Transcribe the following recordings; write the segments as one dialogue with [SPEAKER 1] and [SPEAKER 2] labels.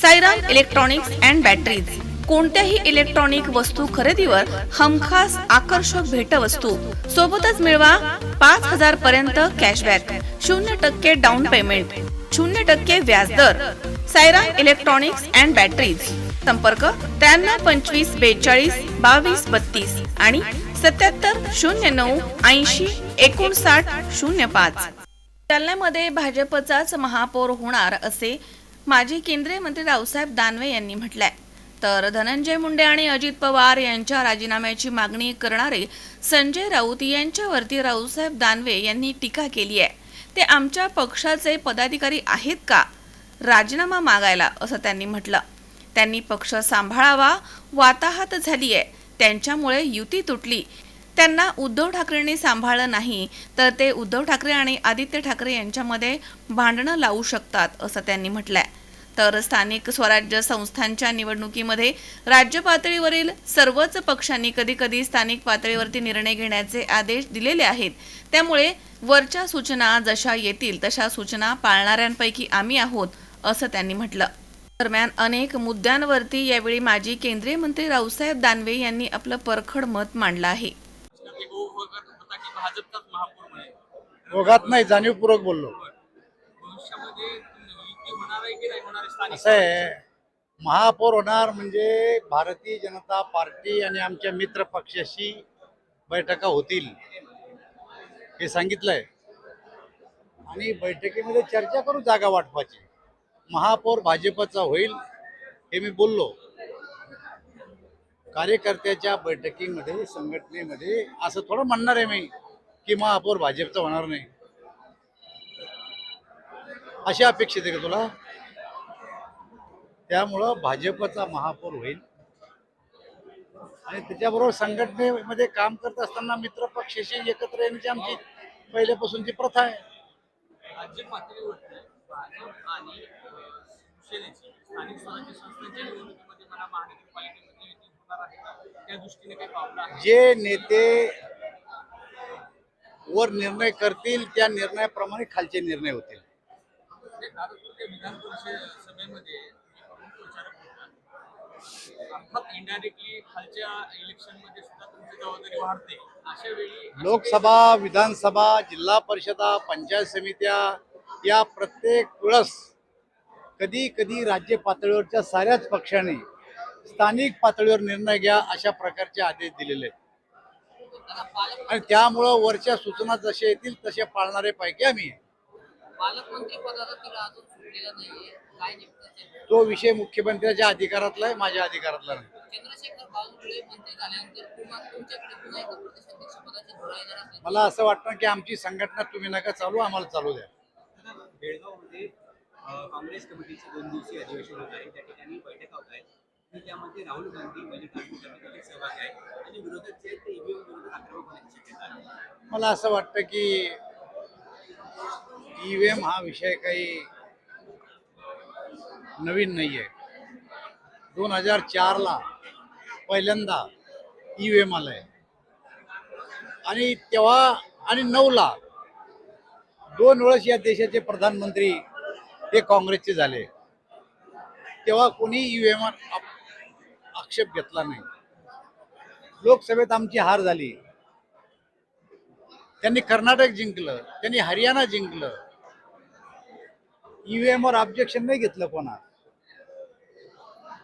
[SPEAKER 1] Sairam electronics and batteries. कोणत्याही electronic वस्तू खरेदीवर हमखास आकर्षक भेटवस्तू. सोबतच मिळवा पाच हजार पर्यंत कॅशबॅक. शून्य टक्के डाऊन पेमेंट शून्य टक्के व्याजदर सायराम इलेक्ट्रॉनिक्स अँड बॅटरीज. संपर्क त्र्याण्णव पंचवीस बेचाळीस बावीस बत्तीस आणि सत्याहत्तर शून्य नऊ ऐंशी एकोणसाठ शून्य पाच. जालन्यामध्ये भाजपचाच महापौर होणार असे माजी केंद्रीय मंत्री रावसाहेब दानवे यांनी म्हटलंय. तर धनंजय मुंडे आणि अजित पवार यांच्या राजीनाम्याची मागणी करणारे संजय राऊत यांच्यावरती रावसाहेब दानवे यांनी टीका केली आहे. ते आमच्या पक्षाचे पदाधिकारी आहेत का? राजीनामा मागायला असं त्यांनी म्हटलं. त्यांनी पक्ष सांभाळावा वाताहत झाली आहे. त्यांच्यामुळे युती तुटली. त्यांना उद्धव ठाकरेंनी सांभाळलं नाही तर ते उद्धव ठाकरे आणि आदित्य ठाकरे यांच्यामध्ये भांडणं लावू शकतात असं त्यांनी म्हटलंय. तर स्थानिक स्वराज्य संस्थांच्या निवडणुकीमध्ये राज्य पातळीवरील सर्वच पक्षांनी कधी कधी स्थानिक पातळीवरती निर्णय घेण्याचे आदेश दिलेले आहेत. त्यामुळे वरच्या सूचना जशा येतील तशा सूचना पाळणाऱ्यांपैकी आम्ही आहोत असं त्यांनी म्हटलं. दरम्यान अनेक मुद्द्यांवरती यावेळी माजी केंद्रीय मंत्री रावसाहेब दानवे यांनी आपलं परखड मत मांडलं आहे.
[SPEAKER 2] नाही जाणीवपूर्वक बोललो. असं आहे. महापौर होणार म्हणजे भारतीय जनता पार्टी आणि आमच्या मित्र पक्षाशी बैठका होतील. हे सांगितलंय. आणि बैठकीमध्ये चर्चा करू जागा वाटपाची. महापौर भाजपचा होईल हे मी बोललो. कार्यकर्त्याच्या बैठकीमध्ये संघटनेमध्ये असं थोडं म्हणणार आहे मी की महापौर भाजपचा होणार नाही. अशी अपेक्षित आहे का तुला? त्यामुळं भाजपचा महापौर होईल. आणि त्याच्याबरोबर संघटनेमध्ये काम करत असताना मित्र पक्षाशी एकत्र येण्याची आमची पहिल्यापासूनची प्रथा आहे.
[SPEAKER 3] राज्य पातळीवरती भाजप आणि अं, शिवसेनेची स्थानिक स्वराज्य संस्थांच्या निवडणुकीमध्ये मला महानगरपालिकेमध्ये युती होणार आहे का? त्या दृष्टीने काही पावलं आहे
[SPEAKER 2] जे नेते वर निर्णय करतील त्या निर्णयाप्रमाणे खालचे निर्णय होतील.
[SPEAKER 3] म्हणजे विधान परिषद सभेमध्ये जे प्रमुख प्रचारक होतात अर्थात इनडायरेक्टली खालच्या इलेक्शनमध्ये सुद्धा तुमची जबाबदारी वाढते अशा वेळी
[SPEAKER 2] लोकसभा विधानसभा जिल्हा परिषदा पंचायत समित्या या प्रत्येक वेळेस कधी कधी राज्य पातळीवरच्या साऱ्याच पक्षाने स्थानिक पातळीवर निर्णय घ्या अशा प्रकारचे आदेश दिलेले आहेत. आणि त्यामुळं वरच्या सूचना जशा येतील तसे पाळणारे पैकी आम्ही.
[SPEAKER 4] पालकमंत्री पदाचा तिला अजून सुटलेला नाहीये. ते?
[SPEAKER 2] विषय मुख्यमंत्र्याच्या अधिकारातला आहे माझ्या अधिकारातला नाही. मला असं वाटतं की आमची संघटना तुम्ही नका चालू आम्हाला चालू द्या.
[SPEAKER 5] बेळगावमध्ये काँग्रेस कमिटीचे दोन दिवसीय अधिवेशन होत आहे त्या ठिकाणी बैठका होत आहेत. त्यामध्ये राहुल गांधी सहभागी आहेत. आणि विरोधक जे आहेत ते ईव्हीएम विरोधात आक्रमक होण्याची शक्यता आहे.
[SPEAKER 2] मला असं वाटतं की ईव्हीएम हा विषय काही नवीन नाही आहे दोन हजार चारला पहिल्यांदा ईव्हीएम आलाय. आणि तेव्हा आणि नऊला दोन वेळेस या देशाचे प्रधानमंत्री हे काँग्रेसचे झाले. तेव्हा कोणी ईव्हीएम आक्षेप घेतला नाही. लोकसभेत आमची हार झाली. त्यांनी कर्नाटक जिंकलं त्यांनी हरियाणा जिंकलं. ईव्हीएम वर ऑब्जेक्शन नाही घेतलं कोणा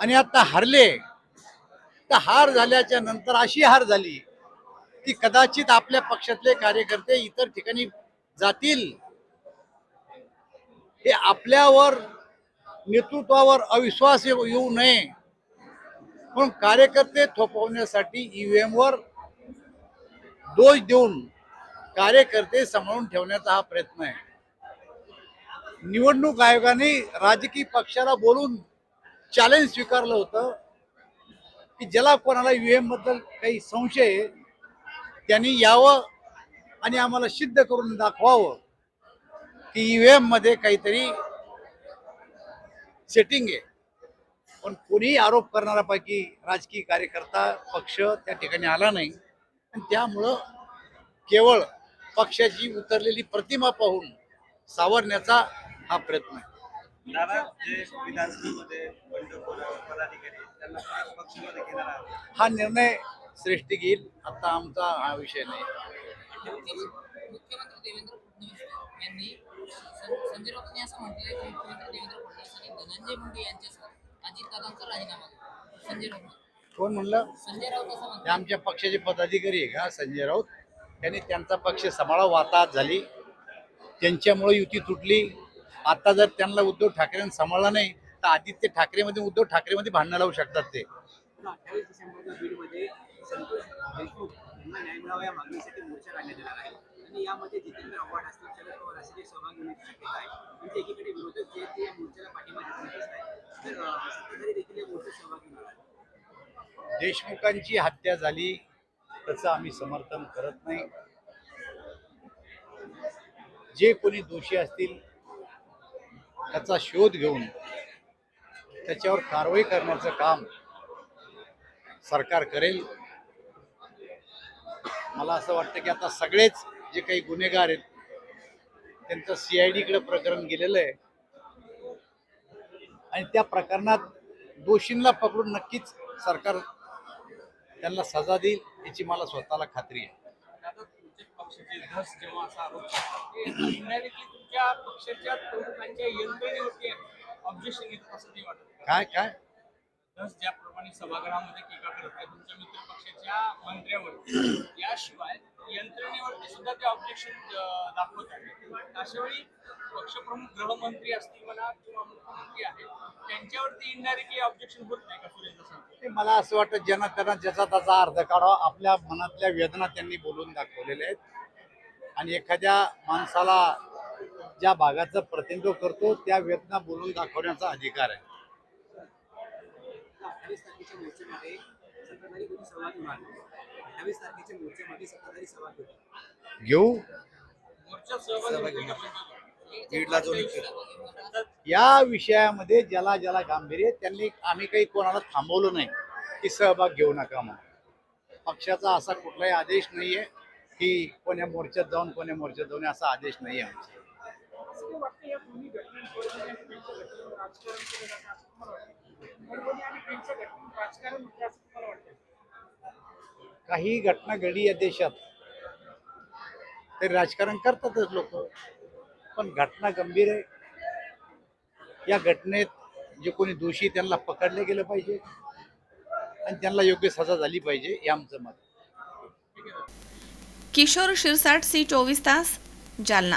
[SPEAKER 2] आणि आता हरले. तर हार झाल्याच्यानंतर अशी हार झाली की कदाचित आपल्या पक्षातले कार्यकर्ते इतर ठिकाणी जातील. हे आपल्यावर नेतृत्वावर अविश्वास येऊ नये. म्हणून कार्यकर्ते थोपवण्यासाठी ईव्हीएम वर दोष देऊन कार्यकर्ते सांभाळून ठेवण्याचा हा प्रयत्न आहे. निवडणूक आयोगाने राजकीय पक्षाला बोलून चॅलेंज स्वीकारलं होतं की ज्याला कोणाला एमबद्दल काही संशय आहे, त्यांनी यावं आणि आम्हाला सिद्ध करून दाखवावं की ईव्हीएममध्ये काहीतरी सेटिंग आहे. पण कोणीही आरोप करणाऱ्यापैकी राजकीय कार्यकर्ता पक्ष त्या ठिकाणी आला नाही. आणि त्यामुळं केवळ पक्षाची उतरलेली प्रतिमा पाहून सावरण्याचा हा प्रयत्न आहे. हा निर्णय श्रेष्ठी घेईल. आता आमचा हा विषय नाही.
[SPEAKER 4] मुख्यमंत्री देवेंद्र फडणवीस यांनी संजय राऊत यांनी असं म्हटलंय की मुख्यमंत्री देवेंद्र फडणवीस यांनी धनंजय मुंडे यांच्यासह अजितदादांचा राजीनामा. संजय राऊत.
[SPEAKER 2] कोण म्हणलं?
[SPEAKER 4] संजय राऊत असं म्हणतात
[SPEAKER 2] आमच्या पक्षाचे पदाधिकारी आहे का संजय राऊत? त्यांनी त्यांचा पक्ष सांभाळा. वाताहत झाली. त्यांच्यामुळे युती तुटली. आता जर त्यांना उद्धव ठाकरेंनी सांभाळला नाही तर आदित्य ठाकरेमध्ये उद्धव ठाकरेमध्ये भांडणं लावू शकतात ते.
[SPEAKER 5] अठ्ठावीस डिसेंबरला बीडमध्ये संतोष देशमुख यांना न्याय मिळावा या मागणीसाठी मोर्चा काढण्यात येणार आहे. आणि यामध्ये जितेंद्र आव्हाड असतील शरद पवार असे जे सहभागी होण्याची शक्यता आहे. म्हणजे एकीकडे विरोधक जे आहेत ते या मोर्चाला पाठिंबा देत दिसत आहे तर अं, सत्ताधारी देखील या मोर्चात सहभागी होणार आहे
[SPEAKER 2] देशमुखांची हत्या झाली त्याचं आम्ही समर्थन करत नाही. जे कोणी दोषी असतील त्याचा शोध घेऊन त्याच्यावर कारवाई करण्याचं काम सरकार करेल. मला असं वाटतं की आता सगळेच जे काही गुन्हेगार आहेत त्यांचं सी आय डीकडे प्रकरण गेलेलं आहे. आणि त्या प्रकरणात दोषींना पकडून नक्कीच सरकार त्यांना सजा देईल याची मला स्वतःला खात्री आहे.
[SPEAKER 3] आता पक्षाचे धस जेव्हा असा आरोप तुमच्या पक्षाच्या प्रमुखांच्या यंत्रणेवरती ऑब्जेक्शन घेतात असं नाही वाटत
[SPEAKER 2] काय काय?
[SPEAKER 3] धस ज्याप्रमाणे सभागृहामध्ये टीका करत आहे तुमच्या मित्र पक्षाच्या मंत्र्यावरती याशिवाय यंत्रणेवरती सुद्धा ते ऑब्जेक्शन दाखवत आहेत. अशा वेळी पक्षप्रमुख गृहमंत्री असतील म्हणा किंवा मुख्यमंत्री आहेत त्यांच्यावरती इनडायरेक्टली ऑब्जेक्शन होत नाही का सुरेंद्र
[SPEAKER 2] मला असं वाटतं ज्यांना त्यांना ज्याचा त्याचा अर्थ काढावा आपल्या मनातल्या वेदना त्यांनी बोलून दाखवलेल्या आहेत. आणि एखाद्या माणसाला ज्या भागाचं प्रतिनिधित्व करतो त्या वेदना बोलून दाखवण्याचा अधिकार आहे.
[SPEAKER 5] अठ्ठावीस तारखेच्या मोर्चामध्ये नाही अठ्ठावीस तारखेच्या मोर्चामध्ये सत्ताधारी सहभागी होतील
[SPEAKER 2] घेऊ या विषयामध्ये ज्याला ज्याला गांभीर्य आहे, त्यांनी आम्ही काही कोणाला थांबवलं नाही की सहभाग घेऊ नका म्हणून. पक्षाचा असा कुठलाही आदेश नाहीये की कोण्या मोर्चात जाऊन कोण्या मोर्चात जाऊन असा आदेश नाही आहे आमचा
[SPEAKER 3] असं
[SPEAKER 2] काही घटना घडी या देशात ते राजकारण करतातच लोक. पण घटना गंभीर आहे. या घटनेत जे कोणी दोषी त्यांना पकडले गेलं पाहिजे आणि त्यांना योग्य सजा झाली पाहिजे हे आमचं मत
[SPEAKER 1] किशोर शिरसाट सी चोवीस तास जालना.